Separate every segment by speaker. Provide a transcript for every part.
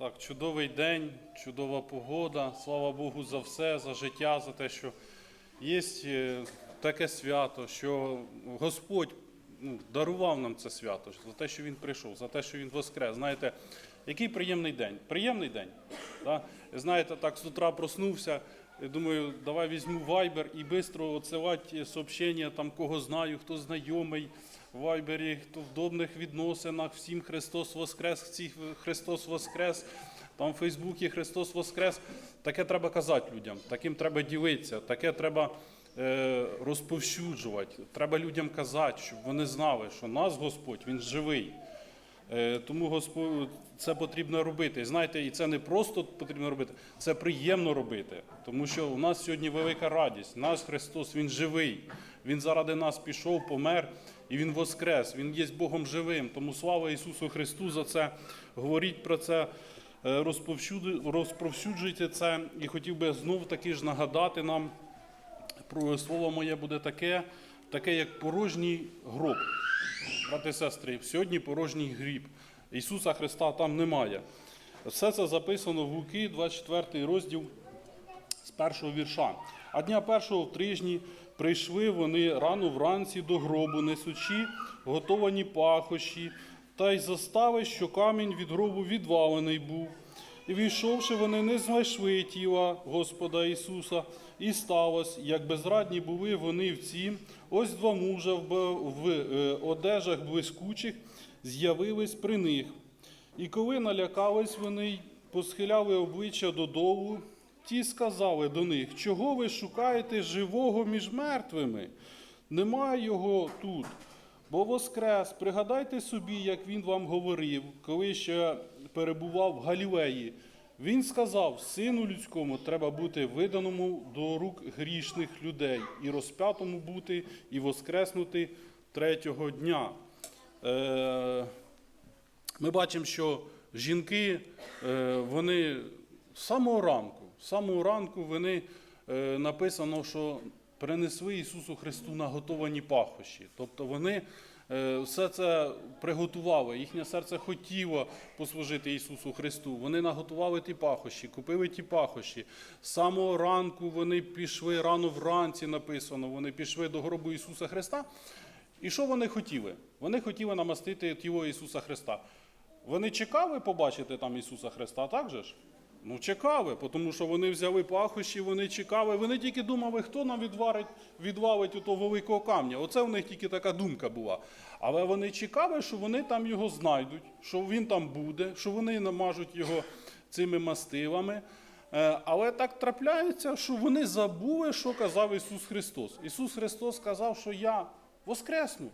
Speaker 1: Так, чудовий день, чудова погода. Слава Богу за все, за життя, за те, що є е, таке свято, що Господь ну, дарував нам це свято, за те, що Він прийшов, за те, що Він воскрес. Знаєте, який приємний день? Приємний день. Да? Знаєте, так з утра проснувся. Я думаю, давай візьму Viber і швидко відсилати сообщення, там кого знаю, хто знайомий в Вайбері, хто в добних відносинах, всім Христос Воскрес, всіх Христос Воскрес, там в Фейсбуці Христос Воскрес. Таке треба казати людям, таким треба ділитися, таке треба е, розповсюджувати. Треба людям казати, щоб вони знали, що нас Господь, Він живий. Е, Тому Господь, це потрібно робити. Знаєте, і це не просто потрібно робити, це приємно робити. Тому що у нас сьогодні велика радість. Наш Христос, Він живий. Він заради нас пішов, помер і Він воскрес. Він є Богом живим. Тому слава Ісусу Христу за це. Говоріть про це, е, розповсюджуйте це. І хотів би знов таки ж нагадати нам про слово моє буде таке, таке як порожній гроб. Брати сестри, сьогодні порожній гріб. Ісуса Христа там немає. Все це записано в Луки, 24 розділ з першого вірша. А дня першого в тижні прийшли вони рано вранці до гробу, несучи готовані пахощі, та й застави, що камінь від гробу відвалений був. І війшовши, вони не знайшли тіла Господа Ісуса, і сталося, як безрадні були вони в цім, ось два мужа в, е, одежах блискучих з'явились при них. І коли налякались вони, посхиляли обличчя додолу, ті сказали до них, чого ви шукаєте живого між мертвими? Немає його тут. Бо воскрес, пригадайте собі, як він вам говорив, коли ще перебував в Галілеї. Він сказав: Сину людському треба бути виданому до рук грішних людей, і розп'ятому бути, і воскреснути третього дня. Е, ми бачимо, що жінки, е, вони з самого ранку, самого ранку вони е, написано, що принесли Ісусу Христу наготовані пахощі. Тобто вони е, все це приготували, їхнє серце хотіло послужити Ісусу Христу. Вони наготували ті пахощі, купили ті пахощі. З самого ранку вони пішли рано вранці написано, вони пішли до гробу Ісуса Христа. І що вони хотіли? Вони хотіли намастити тіло Ісуса Христа. Вони чекали побачити там Ісуса Христа, так же ж? Ну, чекали, тому що вони взяли пахощі, вони чекали, вони тільки думали, хто нам відварить, відвалить ото великого камня. Оце в них тільки така думка була. Але вони чекали, що вони там його знайдуть, що він там буде, що вони намажуть його цими мастилами. Е, Але так трапляється, що вони забули, що казав Ісус Христос. Ісус Христос сказав, що я воскресну.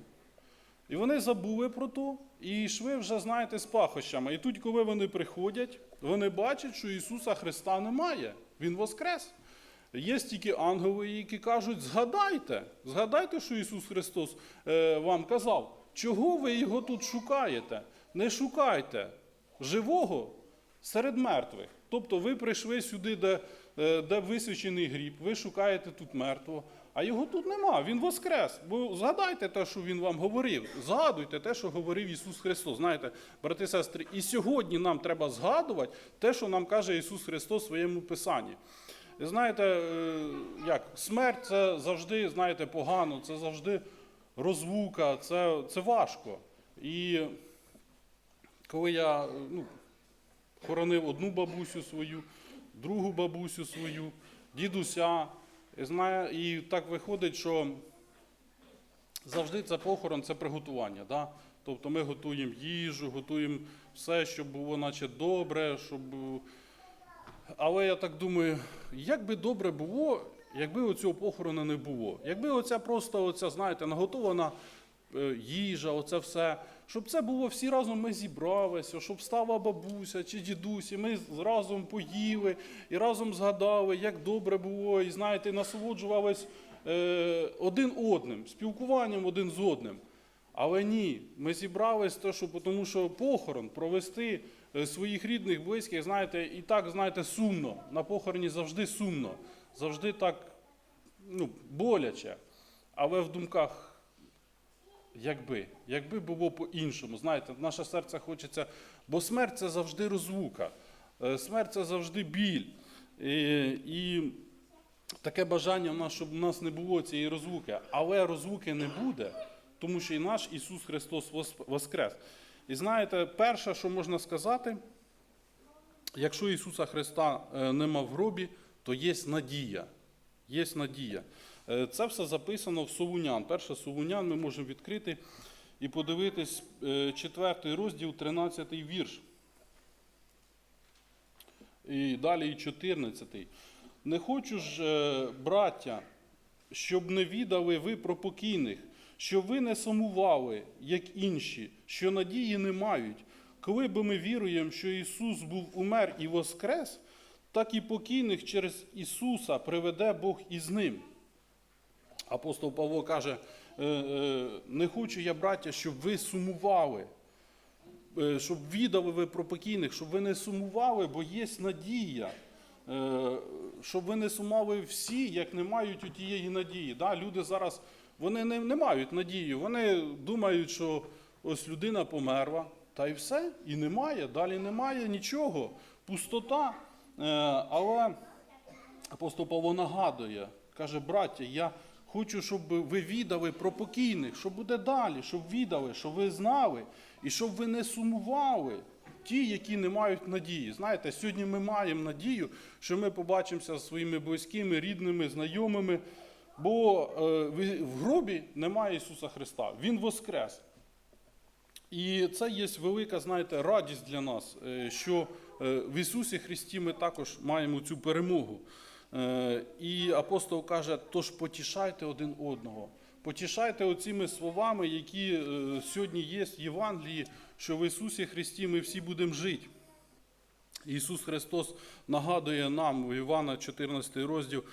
Speaker 1: І вони забули про то і йшли вже, знаєте, з пахощами. І тут, коли вони приходять, вони бачать, що Ісуса Христа немає. Він воскрес. Є тільки ангели, які кажуть: згадайте, згадайте, що Ісус Христос е, вам казав. Чого ви його тут шукаєте? Не шукайте живого серед мертвих. Тобто ви прийшли сюди, де, е, де висвячений гріб, ви шукаєте тут мертвого, а його тут нема, він воскрес. Бо згадайте те, що він вам говорив. Згадуйте те, що говорив Ісус Христос. Знаєте, брати і сестри, і сьогодні нам треба згадувати те, що нам каже Ісус Христос в своєму Писанні. І знаєте, е, як смерть це завжди, знаєте, погано, це завжди розлука, це, це важко. І коли я ну, хоронив одну бабусю свою, другу бабусю свою, дідуся. І, так виходить, що завжди це похорон, це приготування. Да? Тобто ми готуємо їжу, готуємо все, щоб було наче добре, щоб. Але я так думаю, як би добре було, якби оцього похорону не було. Якби оця просто, оця, знаєте, наготована їжа, оце все, щоб це було всі разом ми зібралися, щоб стала бабуся чи дідусь, і ми разом поїли і разом згадали, як добре було, і знаєте, насолоджувались е, один одним, спілкуванням один з одним. Але ні, ми зібрались, то, що, тому що похорон провести е, своїх рідних, близьких, знаєте, і так, знаєте, сумно. На похороні завжди сумно, завжди так ну, боляче. Але в думках Якби, якби було по-іншому, знаєте, наше серце хочеться, бо смерть це завжди розлука. Е, Смерть це завжди біль. І, і таке бажання в нас, щоб у нас не було цієї розлуки. Але розлуки не буде, тому що і наш Ісус Христос воскрес. І знаєте, перше, що можна сказати, якщо Ісуса Христа е, нема в гробі, то є надія. Є надія. Е, Це все записано в Солунян. Перше Солунян ми можемо відкрити і подивитись е, четвертий розділ, 13 вірш. І далі 14. Не хочу ж, е, браття, щоб не відали ви про покійних, щоб ви не сумували, як інші, що надії не мають. Коли би ми віруємо, що Ісус був умер і воскрес, так і покійних через Ісуса приведе Бог із ним. Апостол Павло каже: «Е, е, не хочу я, браття, щоб ви сумували, е, щоб відали ви про покійних, щоб ви не сумували, бо є надія. Щоб ви не сумували всі, як не мають у тієї надії. Да? Люди зараз вони не, не мають надії. Вони думають, що ось людина померла, та й все, і немає, далі немає нічого. Пустота. Але апостол Павло нагадує, каже, браття, я хочу, щоб ви відали про покійних, що буде далі, щоб відали, щоб ви знали, і щоб ви не сумували. Ті, які не мають надії. Знаєте, сьогодні ми маємо надію, що ми побачимося зі своїми близькими, рідними, знайомими, бо е, в- гробі немає Ісуса Христа. Він воскрес. І це є велика, знаєте, радість для нас, е, що е, в Ісусі Христі ми також маємо цю перемогу. Е, І апостол каже: тож потішайте один одного. Потішайте оціми словами, які е, сьогодні є в Євангелії, що в Ісусі Христі ми всі будемо жити. Ісус Христос нагадує нам у Івана 14 розділ,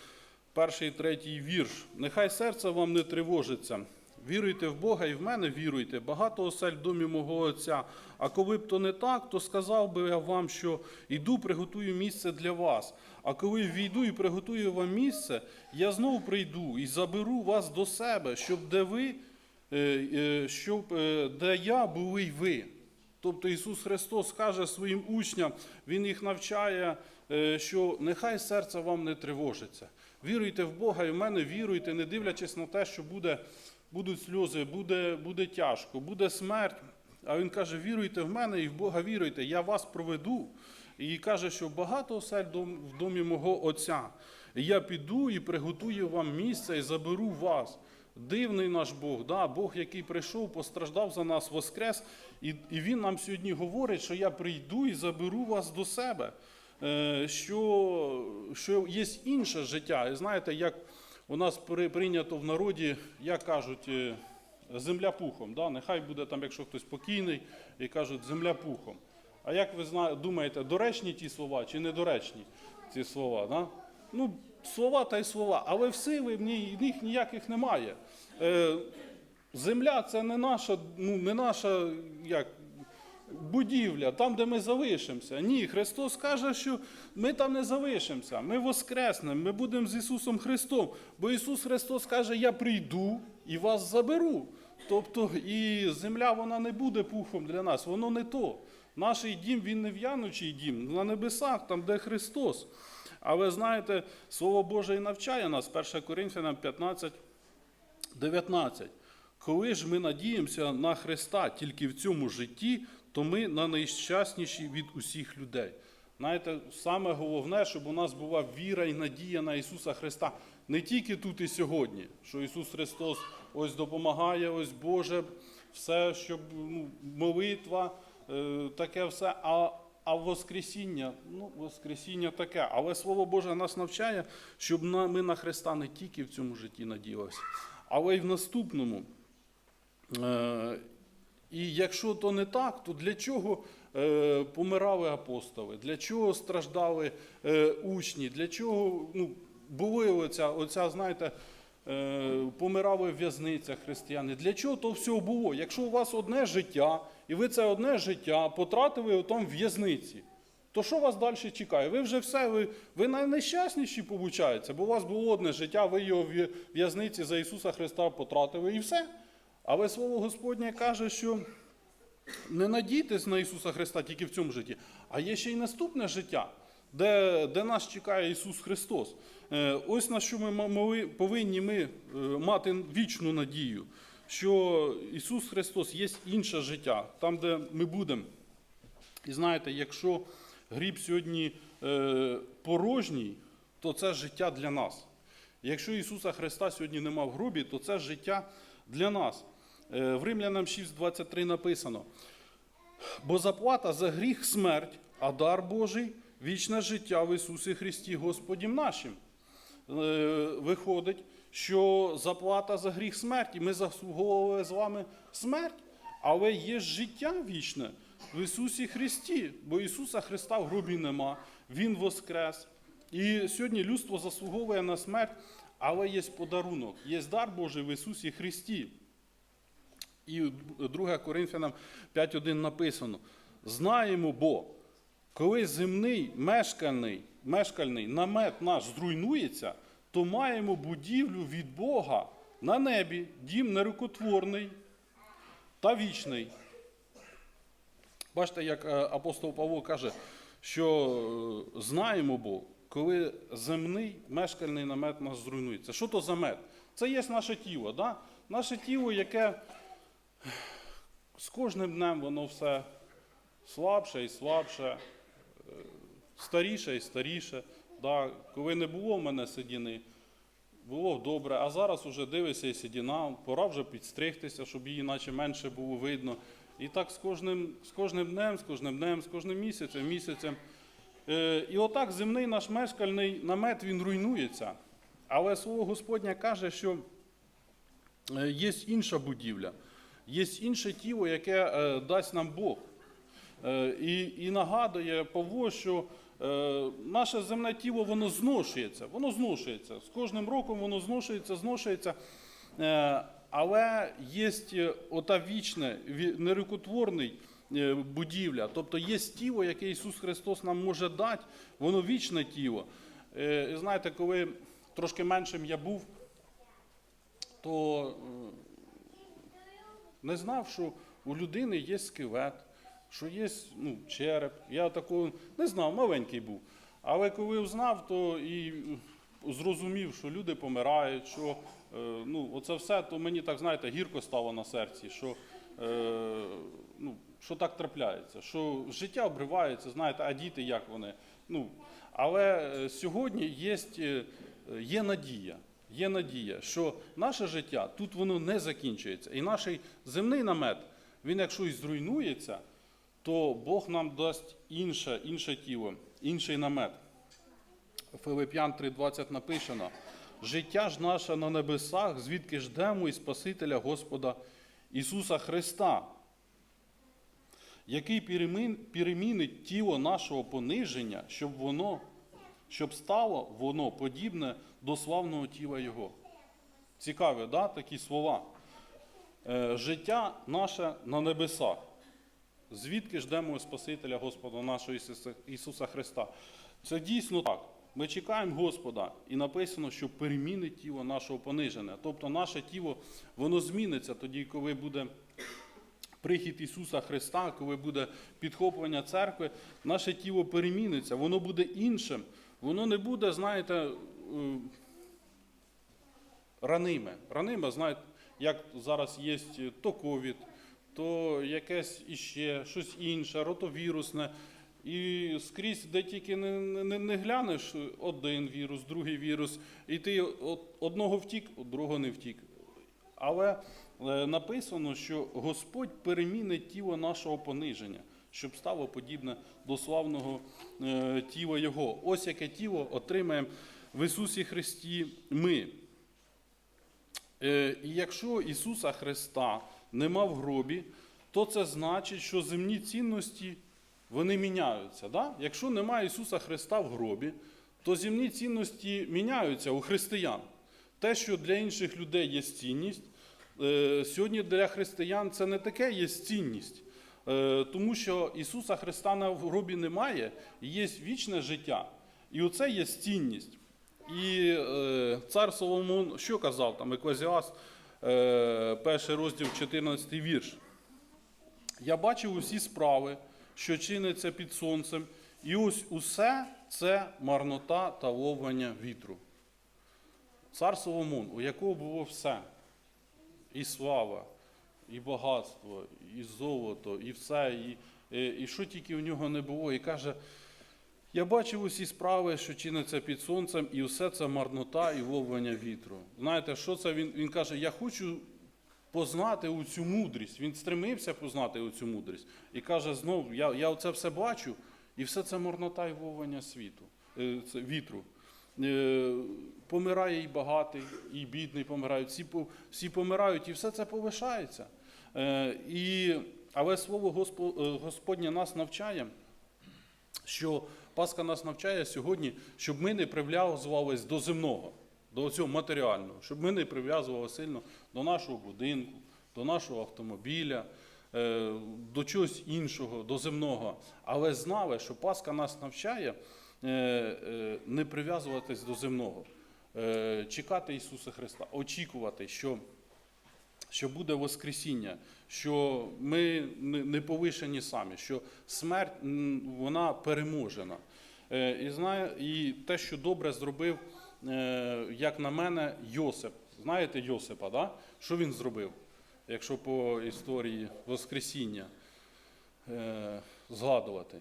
Speaker 1: перший і третій вірш. Нехай серце вам не тривожиться. Віруйте в Бога і в мене віруйте. Багато осель в домі мого Отця. А коли б то не так, то сказав би я вам, що йду, приготую місце для вас. А коли війду і приготую вам місце, я знову прийду і заберу вас до себе, щоб де ви, е, е, щоб е, де я були й ви. Тобто Ісус Христос каже своїм учням, Він їх навчає, що нехай серце вам не тривожиться. Віруйте в Бога і в мене віруйте, не дивлячись на те, що буде, будуть сльози, буде, буде тяжко, буде смерть. А Він каже: віруйте в мене і в Бога віруйте, я вас проведу. І каже, що багато осель в домі мого Отця. Я піду і приготую вам місце і заберу вас. Дивний наш Бог, да? Бог, який прийшов, постраждав за нас, воскрес, і, і Він нам сьогодні говорить, що я прийду і заберу вас до себе, Е, що, що є інше життя. І знаєте, як у нас при- прийнято в народі, як кажуть, е, земля пухом. Да? Нехай буде там, якщо хтось покійний, і кажуть, земля пухом. А як ви думаєте, доречні ті слова чи недоречні ці слова? Да? Ну, слова та й слова, але в сили в них ніяких немає. Е, земля це не наша, ну, не наша як, будівля, там, де ми залишимося. Ні, Христос каже, що ми там не залишимося, ми воскреснемо, ми будемо з Ісусом Христом. Бо Ісус Христос каже, я прийду і вас заберу. Тобто і земля вона не буде пухом для нас, воно не то. Наш дім він не в'янучий дім, на небесах, там, де Христос. Але знаєте, Слово Боже і навчає нас, 1 Коринфянам 15, 19. Коли ж ми надіємося на Христа тільки в цьому житті, то ми на найщасніші від усіх людей. Знаєте, саме головне, щоб у нас була віра і надія на Ісуса Христа не тільки тут і сьогодні, що Ісус Христос ось допомагає, ось Боже, все, щоб ну, молитва, е, таке все. А, а Воскресіння, ну, Воскресіння таке. Але Слово Боже нас навчає, щоб на, ми на Христа не тільки в цьому житті надіялися, але й в наступному. Е, І якщо то не так, то для чого е, помирали апостоли? Для чого страждали е, учні? Для чого ну, були оця, оця знаєте, е, помирали в християни? Для чого то все було? Якщо у вас одне життя, і ви це одне життя потратили отам в в'язниці, то що вас далі чекає? Ви вже все, ви, ви найнещасніші, виходить, бо у вас було одне життя, ви його в'язниці за Ісуса Христа потратили і все. Але Слово Господнє каже, що не надійтесь на Ісуса Христа тільки в цьому житті, А є ще й наступне життя, де, де нас чекає Ісус Христос. Е, Ось на що ми ма- повинні ми е, мати вічну надію, що Ісус Христос є інше життя, там, де ми будемо. І знаєте, якщо гріб сьогодні е, порожній, то це життя для нас. Якщо Ісуса Христа сьогодні нема в гробі, то це життя для нас. Е, в Римлянам 6.23 написано: бо заплата за гріх смерть, а дар Божий вічне життя в Ісусі Христі Господім нашим. Е, Виходить, що заплата за гріх смерті. Ми заслуговували з вами смерть, але є життя вічне в Ісусі Христі, бо Ісуса Христа в гробі нема, Він воскрес. І сьогодні людство заслуговує на смерть, але є подарунок, є дар Божий в Ісусі Христі. І 2 Коринфянам 5.1 написано: знаємо, бо коли земний мешкальний, мешкальний намет наш зруйнується, то маємо будівлю від Бога на небі, дім нерукотворний та вічний. Бачите, як е, апостол Павло каже, що е, знаємо бо, коли земний мешкальний намет нас зруйнується. Що то за мед? Це є наше тіло. Да? Наше тіло, яке з кожним днем воно все слабше і слабше, е, старіше і старіше. Да? Коли не було в мене сидіни, було добре, а зараз уже дивишся і сидіна, пора вже підстригтися, щоб її наче менше було видно. І так з кожним, з кожним днем, з кожним днем, з кожним місяцем, місяцем. Е, і отак земний наш мешкальний намет він руйнується. Але слово Господнє каже, що е, є інша будівля, є інше тіло, яке е, дасть нам Бог. Е, І, і нагадує Павло, що е, наше земне тіло воно зношується, воно зношується. З кожним роком воно зношується, зношується. Але є ота вічне, ві- нерукотворний будівля. Тобто є тіло, яке Ісус Христос нам може дати, воно вічне тіло. І знаєте, коли трошки меншим я був, то не знав, що у людини є скелет, що є ну, череп. Я такого не знав, маленький був. Але коли узнав, то і зрозумів, що люди помирають, що е, ну, оце все, то мені так, знаєте, гірко стало на серці, що, е, ну, що так трапляється, що життя обривається, знаєте, а діти як вони. Ну, але е, сьогодні є, е, є надія. Є надія, що наше життя тут воно не закінчується. І наш земний намет, він якщо і зруйнується, то Бог нам дасть інше, інше тіло, інший намет. Филип'ян 3.20 написано: життя ж наше на небесах, звідки ждемо і Спасителя Господа Ісуса Христа, який перемінить тіло нашого пониження, щоб воно, щоб стало воно подібне до славного тіла Його. Цікаві, да, такі слова. Е, життя наше на небесах. Звідки ждемо Спасителя Господа нашого Ісуса, Христа? Це дійсно так. Ми чекаємо Господа, і написано, що перемінить тіло нашого пониження. Тобто наше тіло воно зміниться тоді, коли буде прихід Ісуса Христа, коли буде підхоплення церкви, наше тіло переміниться, воно буде іншим. Воно не буде, знаєте, е, раниме. Раниме, знаєте, як зараз є то ковід, то якесь іще, щось інше, ротовірусне. І скрізь, де тільки не, не, не глянеш, один вірус, другий вірус, і ти одного втік, другого не втік. Але е, написано, що Господь перемінить тіло нашого пониження, щоб стало подібне до славного е, тіла Його. Ось яке тіло отримаємо в Ісусі Христі ми. Е, І якщо Ісуса Христа нема в гробі, то це значить, що земні цінності вони міняються. Да? Якщо немає Ісуса Христа в гробі, то земні цінності міняються у християн. Те, що для інших людей є цінність, е, сьогодні для християн це не таке є цінність. Е, Тому що Ісуса Христа на гробі немає, є вічне життя. І оце є цінність. І е, цар Соломон що казав там, Еклезіаст, е, перший розділ, 14 вірш. Я бачив усі справи, що чиниться під сонцем. І ось усе це марнота та ловлення вітру. Цар Соломон, у якого було все, і слава, і багатство, і золото, і все, і, і, і що тільки в нього не було, і каже, я бачив усі справи, що чиниться під сонцем, і все це марнота і ловлення вітру. Знаєте, що це він? Він каже, я хочу познати цю мудрість. Він стремився познати цю мудрість. І каже, знов, я, я це все бачу, і все це марнота і ловлення світу, е, вітру. Е, Помирає і багатий, і бідний помирають, всі, всі помирають, і все це повишається. Е, І, але слово е, Господнє нас навчає, що Пасха нас навчає сьогодні, щоб ми не прив'язувались до земного, до цього матеріального, щоб ми не прив'язували сильно до нашого будинку, до нашого автомобіля, до чогось іншого, до земного. Але знали, що Пасха нас навчає не прив'язуватись до земного, е, чекати Ісуса Христа, очікувати, що що буде Воскресіння, що ми не повишені самі, що смерть вона переможена. Е, І знає, і те, що добре зробив, е, як на мене, Йосип. Знаєте Йосипа, да? що він зробив, якщо по історії Воскресіння е, згадувати?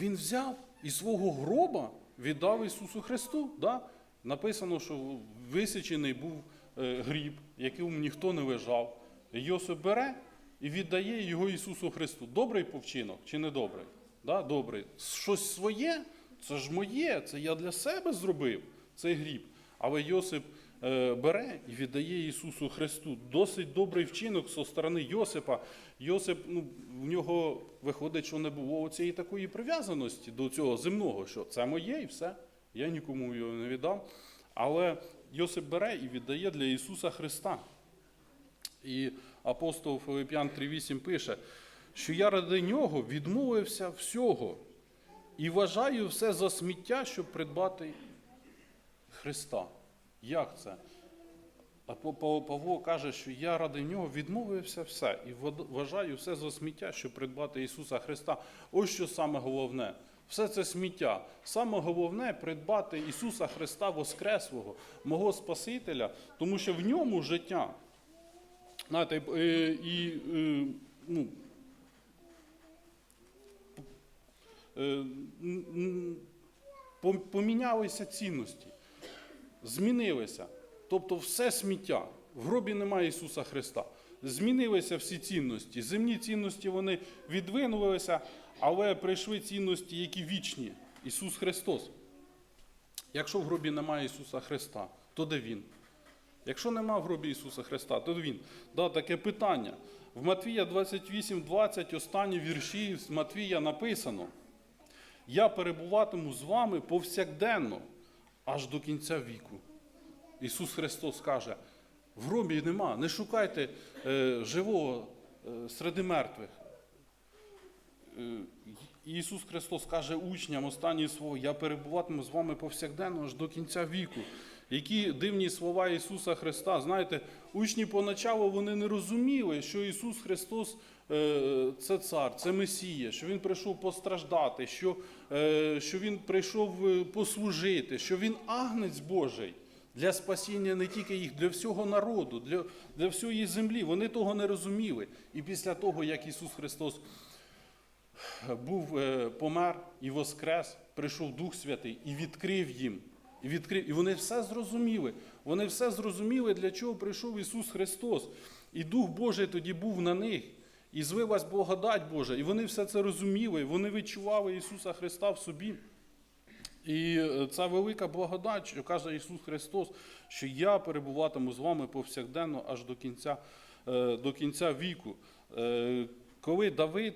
Speaker 1: Він взяв і свого гроба віддав Ісусу Христу. Да? Написано, що висічений був е, гріб, яким ніхто не лежав. Йосип бере і віддає його Ісусу Христу. Добрий повчинок чи не добрий? Да? Добрий. Щось своє, це ж моє, це я для себе зробив цей гріб. Але Йосип бере і віддає Ісусу Христу. Досить добрий вчинок зі сторони Йосипа. Йосип, ну, в нього виходить, що не було цієї такої прив'язаності до цього земного, що це моє і все. Я нікому його не віддав. Але Йосип бере і віддає для Ісуса Христа. І апостол Филип'ян 3.8 пише, що я ради нього відмовився всього і вважаю все за сміття, щоб придбати Христа. Як це? А Па- Па- Павло каже, що я ради нього відмовився все і вважаю все за сміття, щоб придбати Ісуса Христа. Ось що саме головне. Все це сміття. Саме головне придбати Ісуса Христа Воскреслого, мого Спасителя, тому що в ньому життя. Знаєте, і е, ну, е, помінялися цінності, змінилися. Тобто все сміття. В гробі немає Ісуса Христа. Змінилися всі цінності. Земні цінності вони відвинулися, але прийшли цінності, які вічні. Ісус Христос. Якщо в гробі немає Ісуса Христа, то де Він? Якщо нема в гробі Ісуса Христа, то Він. Да, таке питання. В Матвія 28, 20, останні вірші з Матвія написано: Я перебуватиму з вами повсякденно, аж до кінця віку. Ісус Христос каже: в гробі нема, не шукайте е, живого е, серед мертвих. Е, Ісус Христос каже учням останні слово, я перебуватиму з вами повсякденно аж до кінця віку. Які дивні слова Ісуса Христа. Знаєте, учні поначалу вони не розуміли, що Ісус Христос це цар, це Месія, що Він прийшов постраждати, що, е, що Він прийшов е, послужити, що Він агнець Божий для спасіння не тільки їх, для всього народу, для, для всієї землі. Вони того не розуміли. І після того, як Ісус Христос був е, помер і воскрес, прийшов Дух Святий і відкрив їм. І, відкрив, і вони все зрозуміли. Вони все зрозуміли, для чого прийшов Ісус Христос. І Дух Божий тоді був на них. І звилась благодать Божа. І вони все це розуміли. Вони відчували Ісуса Христа в собі. І е, ця велика благодать, що каже Ісус Христос, що я перебуватиму з вами повсякденно аж до кінця, е, до кінця віку. Е, Коли Давид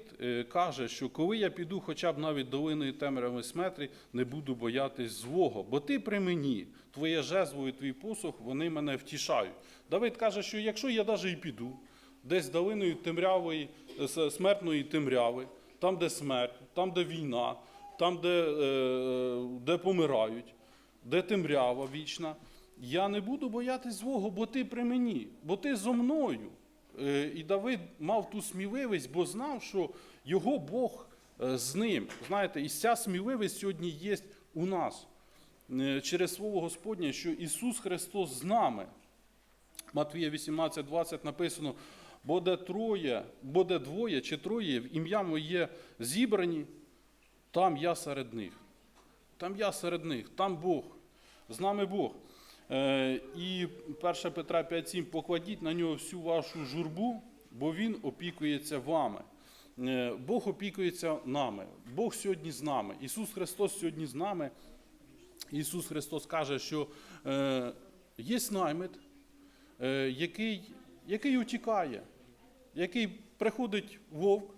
Speaker 1: каже, що коли я піду хоча б навіть долиною темряви сметри, не буду боятись злого, бо ти при мені, твоє жезло і твій посох, вони мене втішають. Давид каже, що якщо я навіть і піду, десь долиною темрявої, е, смертної темряви, там, де смерть, там, де війна, там, де, е, де помирають, де темрява вічна, я не буду боятись злого, бо ти при мені, бо ти зо мною. Е, І Давид мав ту сміливість, бо знав, що його Бог е, з ним. Знаєте, і ця сміливість сьогодні є у нас е, через Слово Господнє, що Ісус Христос з нами. Матвія 18, 20 написано, буде троє, буде двоє чи троє в ім'я моє зібрані, там я серед них. Там я серед них, там Бог, з нами Бог. Е, і 1 Петра 5,7 покладіть на нього всю вашу журбу, бо Він опікується вами. Е, Бог опікується нами. Бог сьогодні з нами. Ісус Христос сьогодні з нами. Ісус Христос каже, що е, є наймит, який, який утікає, який приходить вовк,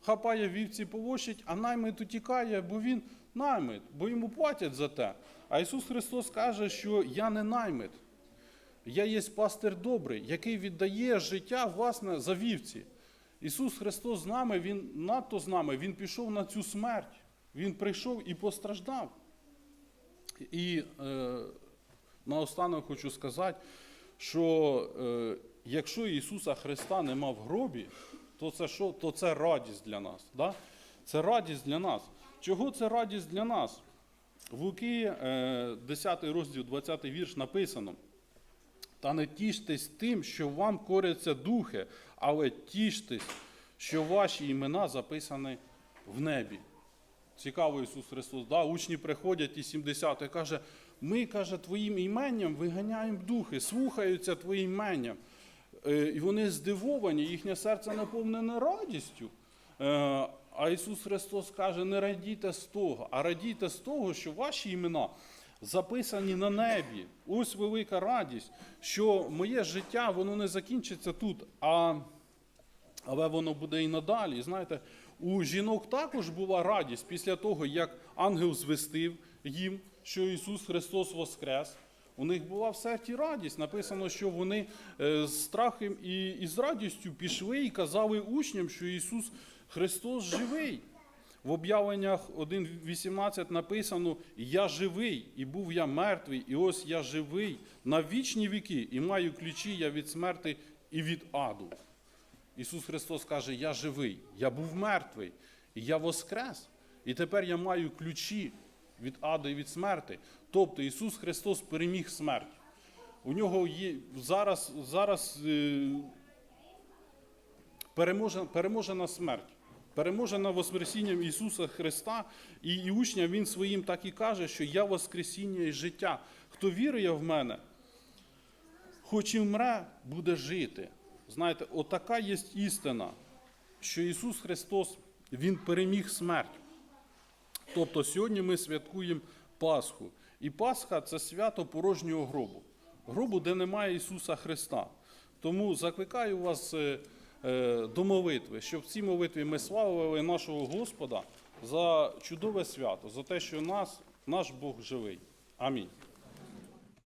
Speaker 1: хапає вівці, повощить, а наймит утікає, бо він наймит, бо йому платять за те. А Ісус Христос каже, що я не наймит, я є пастир добрий, який віддає життя власне за вівці. Ісус Христос з нами, Він надто з нами, Він пішов на цю смерть. Він прийшов і постраждав. І е, наостанок хочу сказати, що е, якщо Ісуса Христа нема в гробі, то це що? То це радість для нас. Да? Це радість для нас. Чого це радість для нас? В Луки, е, 10 розділ, 20 вірш написано. Та не тіштесь тим, що вам коряться духи, але тіштесь, що ваші імена записані в небі. Цікаво Ісус Христос. Да? Учні приходять і 70 і каже, ми, каже, твоїм іменням виганяємо духи, слухаються твоїм іменням. Е, І вони здивовані, їхнє серце наповнене радістю. Е, А Ісус Христос каже, не радійте з того, а радійте з того, що ваші імена записані на небі. Ось велика радість, що моє життя воно не закінчиться тут, а але воно буде і надалі. Знаєте, у жінок також була радість після того, як ангел звестив їм, що Ісус Христос воскрес. У них була в серці радість. Написано, що вони е, з страхом і, і з радістю пішли і казали учням, що Ісус Христос живий. В об'явленнях 1.18 написано: Я живий, і був я мертвий, і ось я живий на вічні віки, і маю ключі я від смерти і від аду. Ісус Христос каже: Я живий, я був мертвий, і я воскрес. І тепер я маю ключі від аду і від смерти. Тобто Ісус Христос переміг смерть. У нього є зараз, зараз е, переможена, переможена смерть. Переможена Воскресінням Ісуса Христа, і, і учням Він своїм так і каже, що я Воскресіння і життя. Хто вірує в мене, хоч і вмре, буде жити. Знаєте, отака є істина, що Ісус Христос Він переміг смерть. Тобто сьогодні ми святкуємо Пасху. І Пасха це свято порожнього гробу. Гробу, де немає Ісуса Христа. Тому закликаю вас е, е, до молитви, щоб в цій молитві ми славили нашого Господа за чудове свято, за те, що нас, наш Бог живий. Амінь.